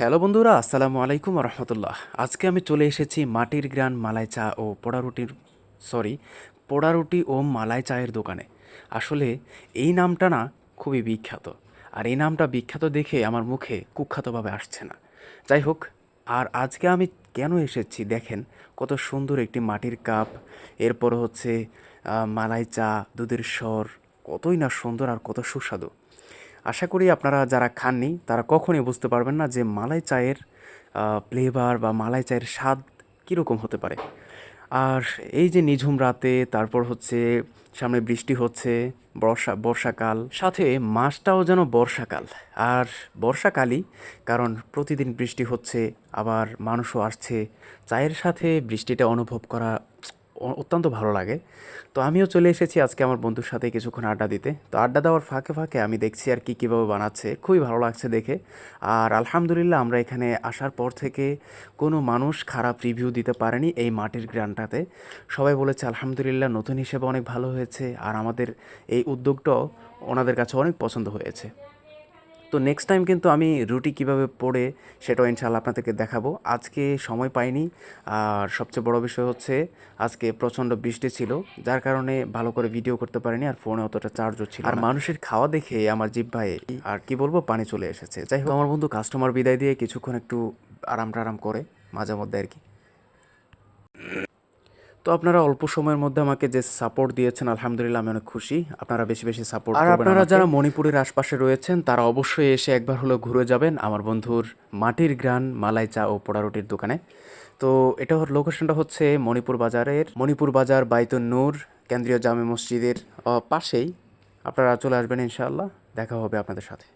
Hello বন্ধুরা, আসসালামু আলাইকুম রহমতুল্লাহ আজকে আমি চলে এসেছি মাটির গ্রান মালাই চা ও পোড়া রুটির সরি পোড়া রুটি ও মালাই চায়ের দোকানে। আসলে এই নামটা না খুবই বিখ্যাত। আর এই নামটা বিখ্যাত দেখে আমার মুখে কুখ্যাতভাবে আসছে না। যাই হোক, আর আজকে আমি কেন এসেছি দেখেন, কত সুন্দর একটি মাটির কাপ, এরপর হচ্ছে মালাই চা, দুধের স্বর, কতই না সুন্দর আর কত সুস্বাদু। আশা করি আপনারা যারা খাননি, তারা কখনই বুঝতে পারবেন না যে মালাই চায়ের ফ্লেভার বা মালাই চায়ের স্বাদ কীরকম হতে পারে। আর এই যে নিঝুম রাতে, তারপর হচ্ছে সামনে বৃষ্টি হচ্ছে, বর্ষা, বর্ষাকাল, সাথে মাসটাও যেন বর্ষাকাল। আর বর্ষাকালই কারণ প্রতিদিন বৃষ্টি হচ্ছে, আবার মানুষও আসছে, চায়ের সাথে বৃষ্টিটা অনুভব করা অত্যন্ত ভালো লাগে। তো আমিও চলে এসেছি আজকে আমার বন্ধুর সাথে কিছুক্ষণ আড্ডা দিতে। তো আড্ডা দেওয়ার ফাঁকে ফাঁকে আমি দেখছি আর কি কীভাবে বানাচ্ছে। খুবই ভালো লাগছে দেখে। আর আলহামদুলিল্লাহ আমরা এখানে আসার পর থেকে কোনো মানুষ খারাপ রিভিউ দিতে পারেনি এই মাটির গ্রানটাতে। সবাই বলেছে, আলহামদুলিল্লাহ, নতুন হিসেবে অনেক ভালো হয়েছে। আর আমাদের এই উদ্যোগটাও ওনাদের কাছে অনেক পছন্দ হয়েছে। তো নেক্সট টাইম কিন্তু আমি রুটি কীভাবে পড়ে সেটাও ইনশাল্লাহ আপনাদেরকে দেখাবো। আজকে সময় পাইনি। আর সবচেয়ে বড় বিষয় হচ্ছে আজকে প্রচণ্ড বৃষ্টি ছিল যার কারণে ভালো করে ভিডিও করতে পারিনি আর ফোনে অতটা চার্জও ছিল আর মানুষের খাওয়া দেখে আমার জিভ ভাই আর কি বলব পানি চলে এসেছে। যাই হোক আমার বন্ধু কাস্টমার বিদায় দিয়ে কিছুক্ষণ একটু আরাম টারাম করে মাঝে মধ্যে আর কি। তো আপনারা অল্প সময়ের মধ্যে আমাকে যে সাপোর্ট দিয়েছেন আলহামদুলিল্লাহ আমি অনেক খুশি। আপনারা বেশি বেশি সাপোর্ট আর আপনারা যারা মণিপুরের আশপাশে রয়েছেন তারা অবশ্যই এসে একবার হলো ঘুরে যাবেন আমার বন্ধুর মাটির গ্রান মালাই চা ও পোড়া রুটির দোকানে। তো এটা লোকেশনটা হচ্ছে মণিপুর বাজারের মণিপুর বাজার বাইতুন নূর কেন্দ্রীয় জামে মসজিদের পাশেই। আপনারা চলে আসবেন ইনশাআল্লাহ দেখা হবে আপনাদের সাথে।